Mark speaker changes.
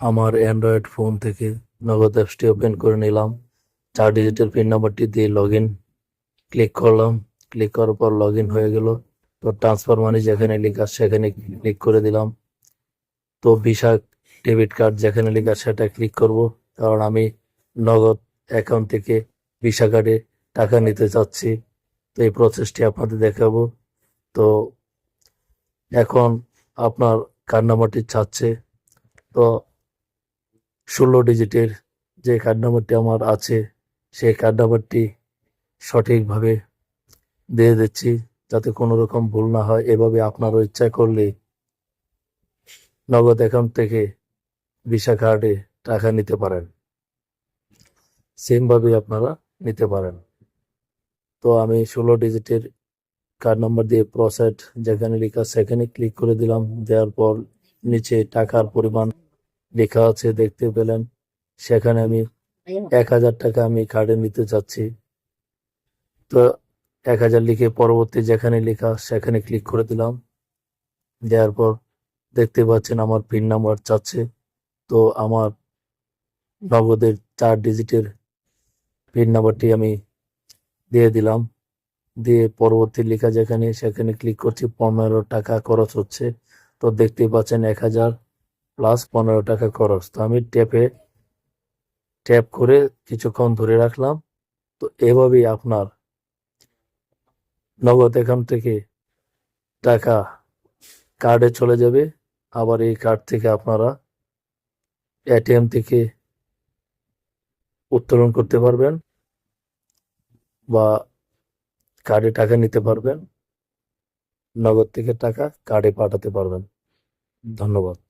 Speaker 1: আমার Android phone থেকে নগদ অ্যাপসটি ওপেন করে নিলাম। চার ডিজিটের পিন নাম্বারটি দিয়ে লগ ইন ক্লিক করলাম। ক্লিক করার পর লগ ইন হয়ে গেল। তো ট্রান্সফার মানি যেখানে লেখা সেখানে ক্লিক করে দিলাম। তো ভিসা ডেবিট কার্ড যেখানে লেখা সেটা ক্লিক করব। কারণ আমি নগদ অ্যাকাউন্ট থেকে ভিসা কার্ডে টাকা নিতে চাচ্ছি। তো এই প্রসেসটি আপনাদের দেখাবো। তো এখন আপনার কার্ড নাম্বারটি চাচ্ছে। তো ষোলো ডিজিটের যে কার্ড নাম্বারটি আমার আছে, সেই কার্ড নাম্বারটি সঠিকভাবে দিয়ে দিচ্ছি যাতে কোনো রকম ভুল না হয়। এভাবে আপনারও ইচ্ছা করলে নগদ অ্যাকাউন্ট থেকে ভিসা কার্ডে টাকা নিতে পারেন। সেমভাবে আপনারা নিতে পারেন। তো আমি ষোলো ডিজিটের কার্ড নাম্বার দিয়ে প্রসেট যেখানে লেখা সেখানে ক্লিক করে দিলাম। দেওয়ার পর নিচে টাকার পরিমাণ লেখা আছে, দেখতে পেলেন। সেখানে আমি এক হাজার টাকা আমি কার্ডে নিতে চাচ্ছি। তো এক হাজার লিখে পরবর্তী যেখানে লেখা, সেখানে ক্লিক করে দিলাম। দেওয়ার পর দেখতে পাচ্ছেন আমার পিন নাম্বার চাচ্ছে। তো আমার নগদের চার ডিজিটের পিন নাম্বারটি আমি দিয়ে দিলাম। দিয়ে পরবর্তী লেখা যেখানে, সেখানে ক্লিক করছি, পনেরো টাকা খরচ হচ্ছে। তো দেখতেই পাচ্ছেন এক হাজার। প্লাস পনেরো টাকা খরচ। তো আমি ট্যাপে, ট্যাপ করে কিছুক্ষণ ধরে রাখলাম। তো এভাবেই আপনার নগদ অ্যাকাউন্ট থেকে টাকা কার্ডে চলে যাবে। আবার এই কার্ড থেকে আপনারা এটিএম থেকে উত্তোলন করতে পারবেন বা কার্ডে টাকা নিতে পারবেন। নগদ থেকে টাকা কার্ডে পাঠাতে পারবেন। ধন্যবাদ।